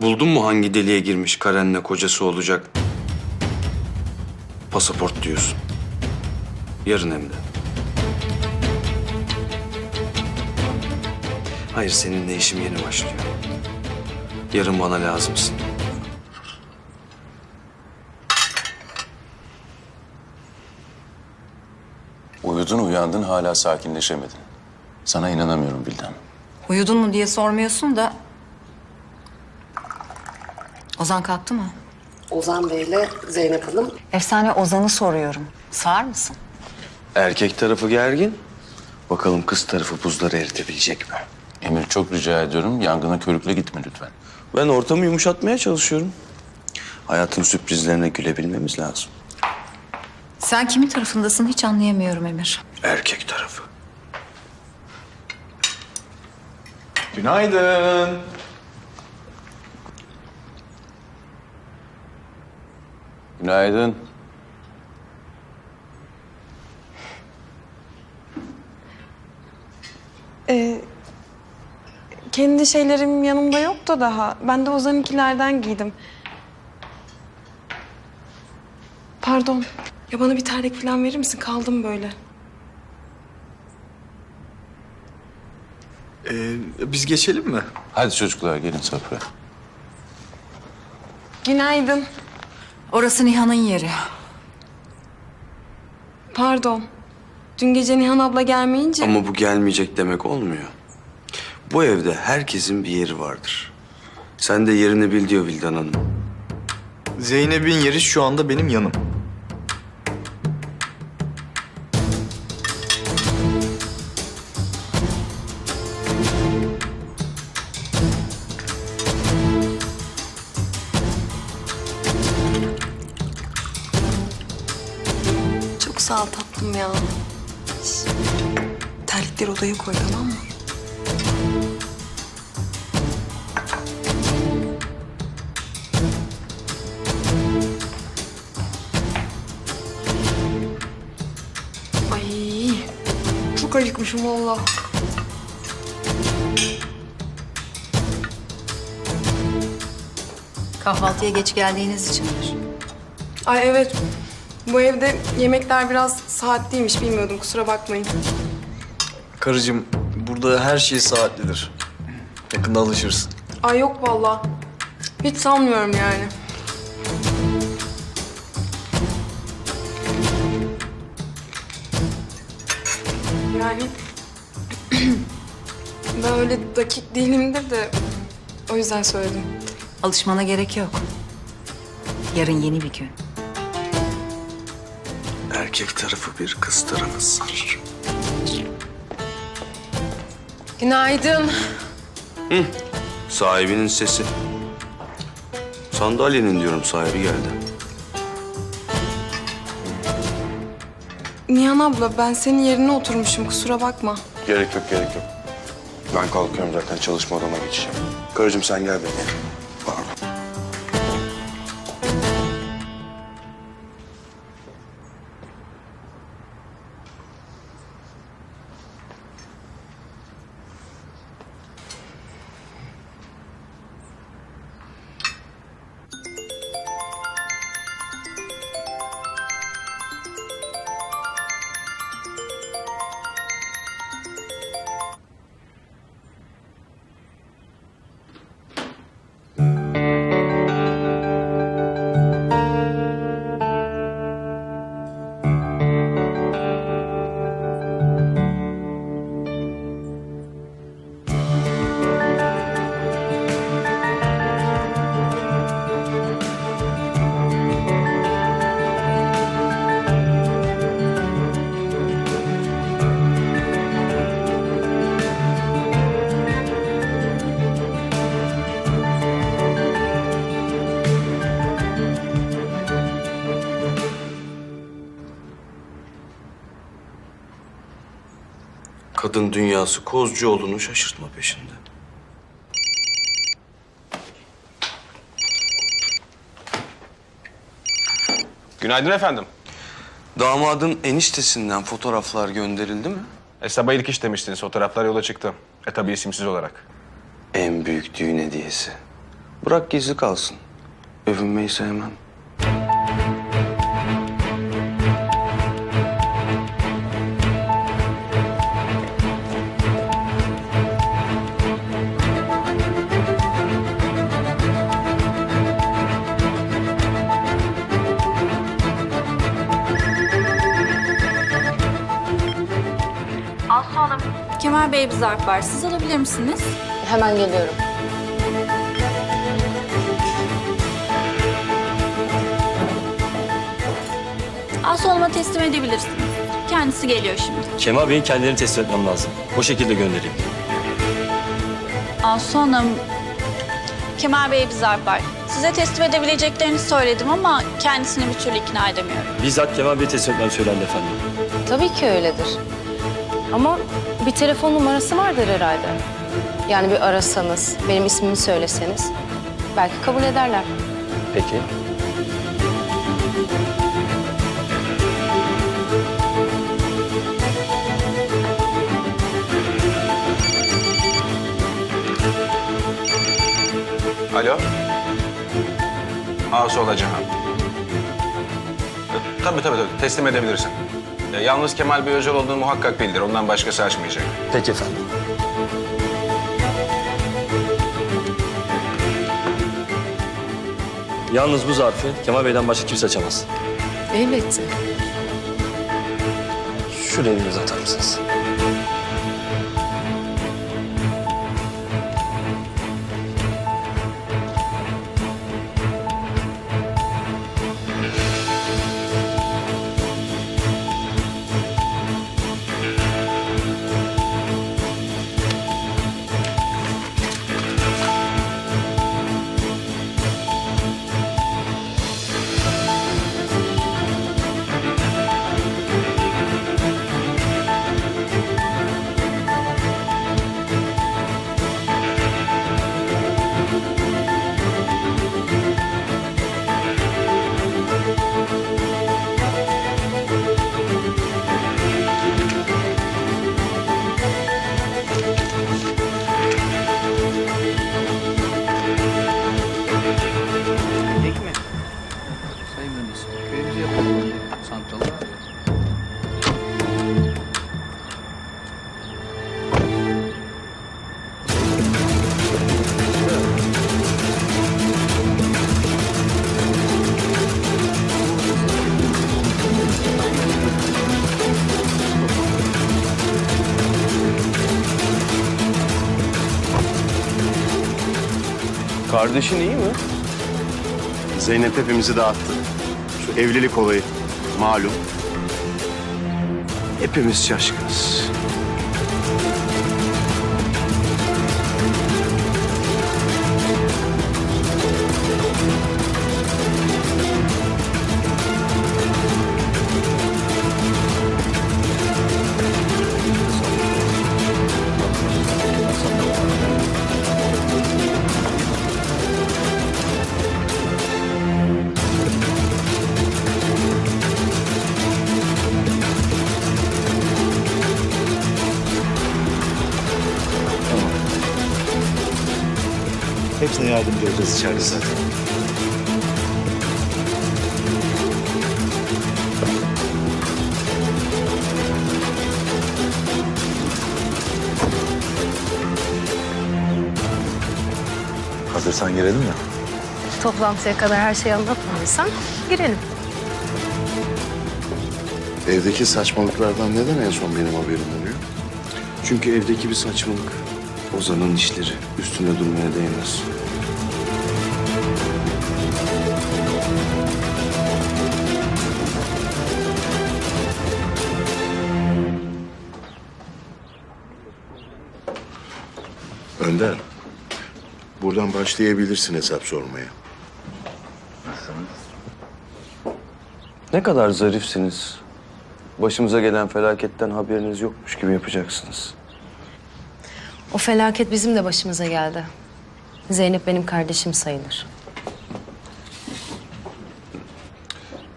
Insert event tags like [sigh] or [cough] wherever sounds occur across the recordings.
Buldun mu hangi deliğe girmiş Karen'le kocası olacak? Pasaport diyorsun. Yarın hem de. Hayır seninle işim yeni başlıyor. Yarın bana lazımsın. Uyudun uyandın hala sakinleşemedin. Sana inanamıyorum Bildan. Uyudun mu diye sormuyorsun da... Ozan kalktı mı? Ozan Bey'le Zeynep Hanım. Efsane Ozan'ı soruyorum. Sağır mısın? Erkek tarafı gergin. Bakalım kız tarafı buzları eritebilecek mi? Emir çok rica ediyorum yangına körükle gitme lütfen. Ben ortamı yumuşatmaya çalışıyorum. Hayatın sürprizlerine gülebilmemiz lazım. Sen kimin tarafındasın hiç anlayamıyorum Emir. Erkek tarafı. Günaydın. Günaydın. Ee, kendi şeylerim yanımda yok da daha. Ben de Ozan'ınkilerden giydim. Pardon. Ya bana bir terlik falan verir misin? Kaldım böyle. Ee, biz geçelim mi? Hadi çocuklar gelin sofraya. Günaydın. Orası Nihan'ın yeri. Pardon. Dün gece Nihan abla gelmeyince... Ama bu gelmeyecek demek olmuyor. Bu evde herkesin bir yeri vardır. Sen de yerini bil diyor Vildan Hanım. Zeynep'in yeri şu anda benim yanım. Ya. Terlikleri odaya koy tamam mı? Ay, çok acıkmışım valla. Kahvaltıya geç geldiğiniz içindir. Ay evet, bu evde yemekler biraz saatliymiş bilmiyordum kusura bakmayın. Karıcığım burada her şey saatlidir. Yakında alışırsın. Ay yok valla. Hiç sanmıyorum yani. Yani [clears throat] ben öyle dakik değilimdir de o yüzden söyledim. Alışmana gerek yok. Yarın yeni bir gün. Erkek tarafı bir, kız tarafı sır. Günaydın. Sahibinin sesi. Sandalyenin diyorum sahibi geldi. Nihan abla ben senin yerine oturmuşum kusura bakma. Gerek yok, gerek yok. Ben kalkıyorum zaten çalışma odama geçeceğim. Karıcığım sen gel benimle. Kadın dünyası Kozcuoğlu'nu şaşırtma peşinde. Günaydın efendim. Damadın eniştesinden fotoğraflar gönderildi mi? Hesaba ilk iş demiştiniz. Fotoğraflar yola çıktı. E tabii isimsiz olarak. En büyük düğün hediyesi. Bırak gizli kalsın. Övünmeyi sevmem. Kemal Bey bir zarf var. Siz alabilir misiniz? Hemen geliyorum. Aslı Hanım'a teslim edebilirsiniz. Kendisi geliyor şimdi. Kemal Bey'in kendilerini teslim etmem lazım. O şekilde göndereyim. Aslı Hanım. Kemal Bey bir zarf var. Size teslim edebileceklerini söyledim ama kendisini bir türlü ikna edemiyorum. Bizzat Kemal Bey'i teslim etmem söylendi efendim. Tabii ki öyledir. Ama bir telefon numarası vardır herhalde. Yani bir arasanız, benim ismimi söyleseniz belki kabul ederler. Peki. Alo. Asu olacağım. Tabii tabii tabii. Teslim edebilirsin. E, yalnız Kemal Bey özel olduğunu muhakkak bildir. Ondan başkası açmayacak. Peki efendim. Yalnız bu zarfı Kemal Bey'den başka kimse açamaz. Elbette. Şuraya bir atar mısınız? Kardeşin iyi mi? Zeynep hepimizi dağıttı. Şu evlilik olayı malum. Hepimiz şaşkınız. Yardımcı olacağız içeride zaten. Hazırsan girelim mi? Toplantıya kadar her şeyi anlatmadıysan girelim. Evdeki saçmalıklardan neden en son benim haberim oluyor? Çünkü evdeki bir saçmalık. Ozan'ın işleri üstüne durmaya değmez. Önder, buradan başlayabilirsin hesap sormaya. Ne kadar zarifsiniz. Başımıza gelen felaketten haberiniz yokmuş gibi yapacaksınız. O felaket bizim de başımıza geldi. Zeynep benim kardeşim sayılır.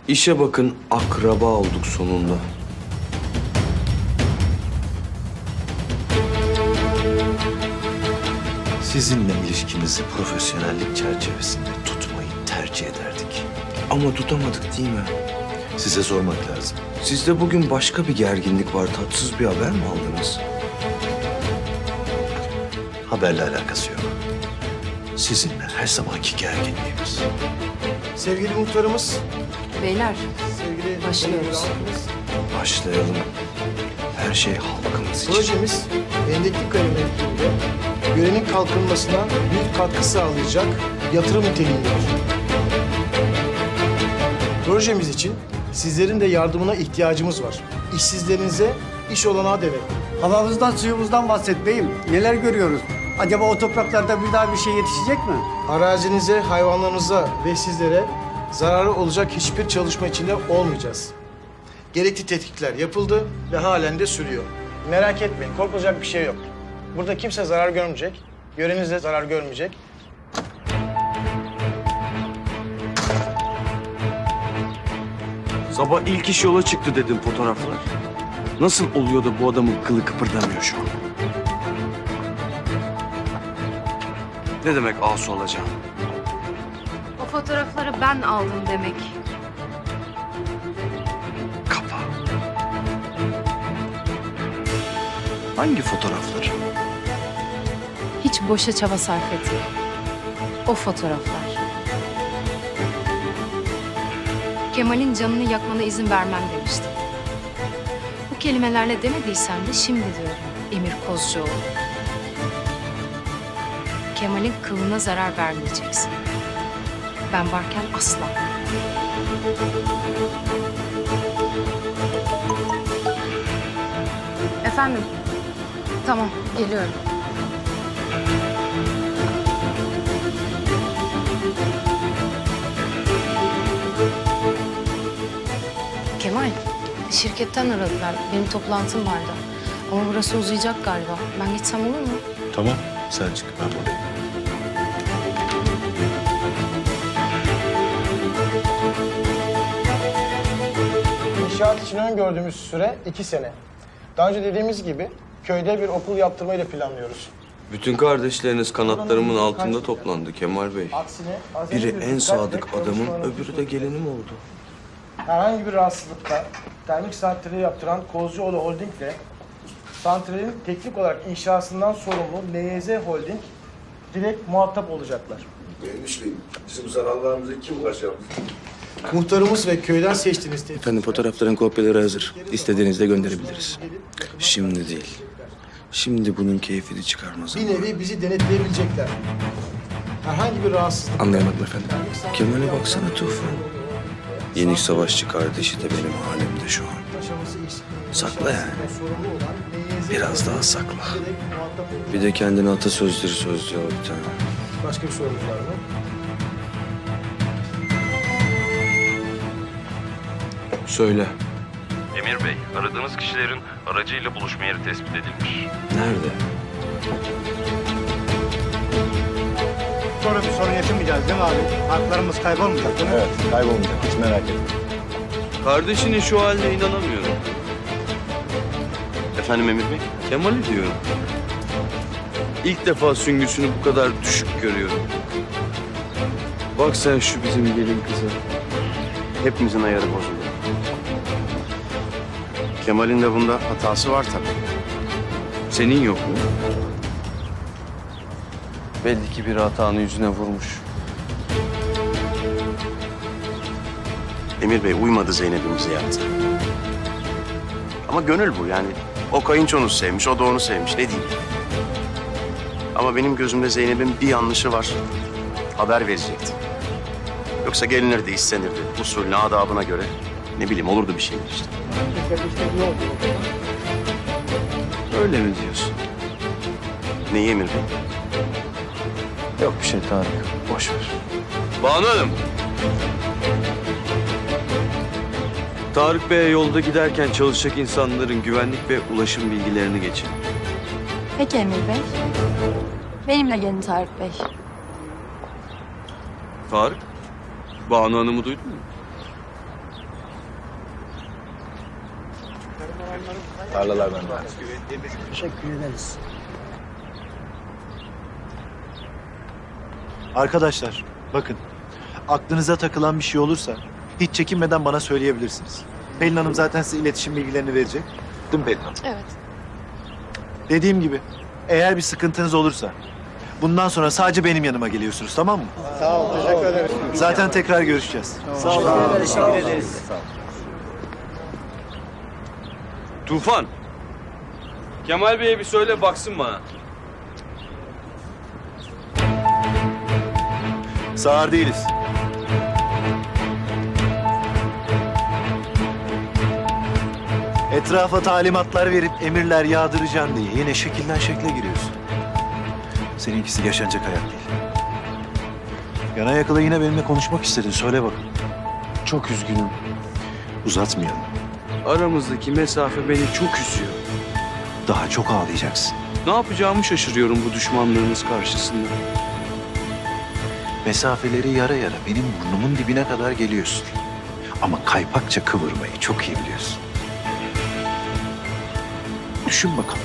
İşe bakın akraba olduk sonunda. Sizinle ilişkinizi profesyonellik çerçevesinde tutmayı tercih ederdik. Ama tutamadık değil mi? Size sormak lazım. Sizde bugün başka bir gerginlik var. Tatsız bir haber mi aldınız? Haberle alakası yok. Sizinle her zamanki gerginliğimiz. Sevgili muhtarımız, Beyler sevgili Başlıyoruz. Başlayalım. Her şey halkımız için. Projemiz Endekli Kaya mevkiinde görenin kalkınmasına büyük katkı sağlayacak yatırım niteliğindedir. Projemiz için sizlerin de yardımına ihtiyacımız var. İşsizlerinize iş olanağı demek. Havamızdan suyumuzdan bahset beyim. Neler görüyoruz? Acaba o topraklarda bir daha bir şey yetişecek mi? Arazinize, hayvanlarınıza ve sizlere zararı olacak hiçbir çalışma içinde olmayacağız. Gerekli tetkikler yapıldı ve halen de sürüyor. Merak etmeyin, korkulacak bir şey yok. Burada kimse zarar görmeyecek, yöreniz de zarar görmeyecek. Sabah ilk iş yola çıktı dedim fotoğraflar. Nasıl oluyor da bu adamın kılı kıpırdamıyor şu an? Ne demek asu olacağım? O fotoğrafları ben aldım demek. Hangi fotoğraflar? Hiç boşa çaba sarf etme. O fotoğraflar. Kemal'in canını yakmana izin vermem demiştim. Bu kelimelerle demediysen de şimdi diyorum Emir Kozcuoğlu. Kemal'in kılına zarar vermeyeceksin. Ben varken asla. Efendim? Tamam, geliyorum. Kemal, şirketten aradılar. Benim toplantım vardı. Ama burası uzayacak galiba. Ben gitsem olur mu? Tamam, sen çık ben buradayım. İnşaat için öngördüğümüz süre iki sene. Daha önce dediğimiz gibi köyde bir okul yaptırmayı da planlıyoruz. Bütün kardeşleriniz kanatlarımın altında toplandı Kemal Bey. Aksine azami Biri bir en dikkatle sadık adamın, çalışmalarımızı öbürü de gelinim oldu. Herhangi bir rahatsızlıkta termik santrali yaptıran Kozcuoğlu Holding ve santralin teknik olarak inşasından sorumlu LYZ Holding direkt muhatap olacaklar. Gelmiş Bey'im, bizim zararlarımıza kim ulaşacak? Muhtarımız ve köyden seçtiğiniz Efendim fotoğrafların kopyaları hazır. İstediğinizde gönderebiliriz. Şimdi değil. Şimdi bunun keyfini çıkarmaz bir nevi bizi denetleyebilecekler. Herhangi bir rahatsızlık Anlayamadım efendim. Kemal'e baksana Tufan. Yenik savaşçı kardeşi de benim halimde şu an. Sakla yani. sorumlu olan LYZ Biraz daha sakla. Bir de kendine atasözleri sözlüyor bir tane. Başka bir sorunuz var mı? Söyle. Emir Bey, aradığınız kişilerin aracıyla buluşma yeri tespit edilmiş. Nerede? Sonra bir sorun yaşamayacağız değil mi abi? Haklarımız kaybolmayacak değil mi? Evet, kaybolmayacak. Hiç merak etme. Kardeşinin şu haline inanamıyorum. Efendim Emir Bey? Kemal'i diyorum. İlk defa süngüsünü bu kadar düşük görüyorum. Bak sen şu bizim gelin kıza. Hepimizin ayarı bozuldu. Kemal'in de bunda hatası var tabii. Senin yok mu? Belli ki bir hatanı yüzüne vurmuş. Emir Bey uymadı Zeynep'imize yaptı. Ama gönül bu yani. O kayınçonu sevmiş, o da onu sevmiş. Ne diyeyim? Ama benim gözümde Zeynep'in bir yanlışı var. Haber verecekti. Yoksa gelinirdi, istenirdi. Usulüne, adabına göre. Ne bileyim olurdu bir şeyler işte. Öyle mi diyorsun? Neyi Emir Bey? Yok bir şey Tarık. Boş ver. Banu Hanım. Tarık Bey'e yolda giderken çalışacak insanların güvenlik ve ulaşım bilgilerini geçin. Peki Emir Bey. Benimle gelin Tarık Bey. Tarık, Banu Hanım'ı duydun mu? Teşekkür ederiz. Arkadaşlar bakın aklınıza takılan bir şey olursa hiç çekinmeden bana söyleyebilirsiniz. Pelin Hanım zaten size iletişim bilgilerini verecek. Değil mi Pelin Hanım? Evet. Dediğim gibi eğer bir sıkıntınız olursa bundan sonra sadece benim yanıma geliyorsunuz tamam mı? Sağ ol, teşekkür ederim. Zaten tekrar görüşeceğiz. Sağ ol, teşekkür ederiz. Tufan. Kemal Bey'e bir söyle baksın bana. Sağır değiliz. Etrafa talimatlar verip emirler yağdıracaksın diye yine şekilden şekle giriyorsun. Seninkisi yaşanacak hayat değil. Yana yakala yine benimle konuşmak istedin. Söyle bakalım. Çok üzgünüm. Uzatmayalım. Aramızdaki mesafe beni çok üzüyor. Daha çok ağlayacaksın. Ne yapacağımı şaşırıyorum bu düşmanlığınız karşısında. Mesafeleri yara yara benim burnumun dibine kadar geliyorsun. Ama kaypakça kıvırmayı çok iyi biliyorsun. Düşün bakalım.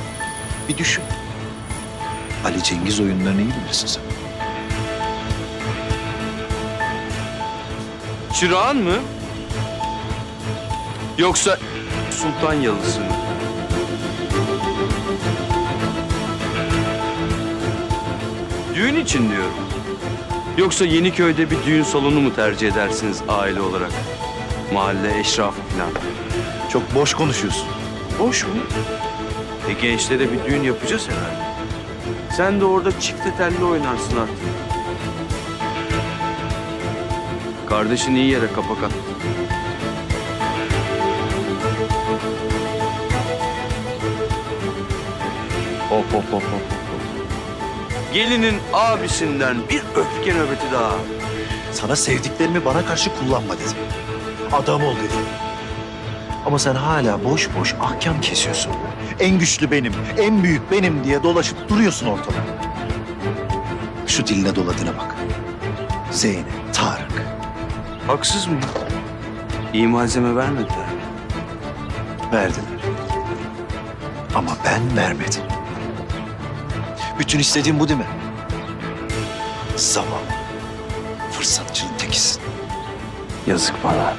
Bir düşün. Ali Cengiz oyunlarını iyi bilirsin sen. Çırağan mı? Yoksa Sultan Yalısı? Düğün için diyorum. Yoksa Yeniköy'de bir düğün salonu mu tercih edersiniz aile olarak? Mahalle eşrafı falan. Çok boş konuşuyorsun. Boş mu? E gençlere bir düğün yapacağız herhalde. Sen de orada çifte telli oynarsın artık. Kardeşin iyi yere kapak attı. Hop hop hop hop. Gelinin abisinden bir öfke nöbeti daha. Sana sevdiklerimi bana karşı kullanma dedim. Adam ol dedim. Ama sen hala boş boş ahkam kesiyorsun. En güçlü benim, en büyük benim diye dolaşıp duruyorsun ortada. Şu diline doladığına bak. Zeynep, Tarık. Haksız mıyım? İyi malzeme vermediler. Verdiler. Ama ben vermedim. Bütün istediğim bu değil mi? Zavallı. Fırsatçının tekisin. Yazık bana.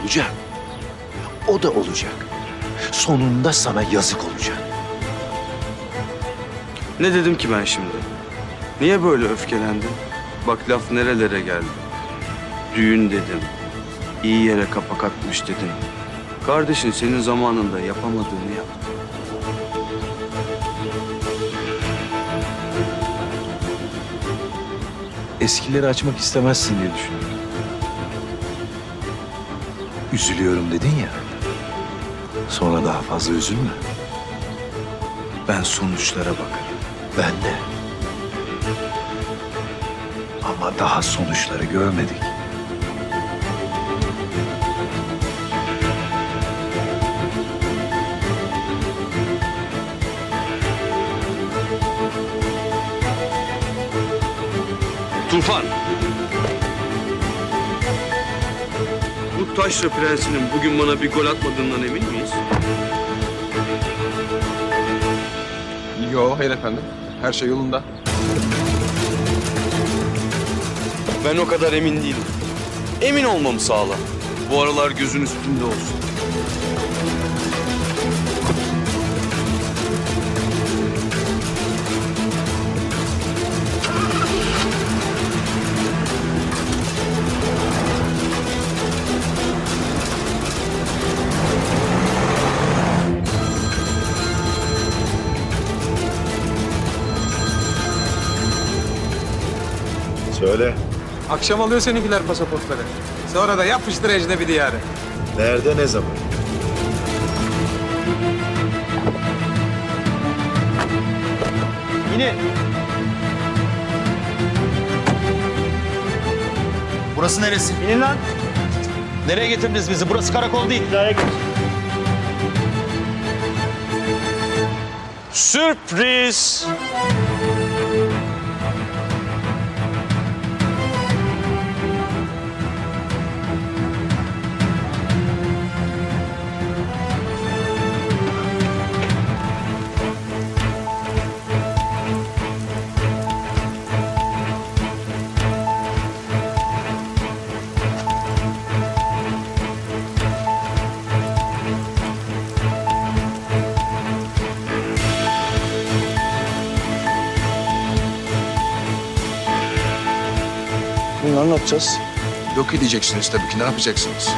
Olacak. O da olacak. Sonunda sana yazık olacak. Ne dedim ki ben şimdi? Niye böyle öfkelendin? Bak laf nerelere geldi. Düğün dedim. İyi yere kapak atmış dedim. Kardeşin senin zamanında yapamadığını yaptı. Eskileri açmak istemezsin diye düşünüyorum. Üzülüyorum dedin ya. Sonra daha fazla üzülme. Ben sonuçlara bakarım. Ben de. Ama daha sonuçları görmedik. Taşra prensinin bugün bana bir gol atmadığından emin miyiz? Yo, hayır efendim. Her şey yolunda. Ben o kadar emin değilim. Emin olmamı sağla. Bu aralar gözün üstünde olsun. Akşam alıyor seninkiler pasaportları. Sonra da yapıştır ecnebi diyarı. Nerede ne zaman? Yine. Burası neresi? İnin lan. Nereye getirdiniz bizi? Burası karakol değil. Hidaya geç. Sürpriz! Ne yapacağız? Yok edeceksiniz tabii ki. Ne yapacaksınız?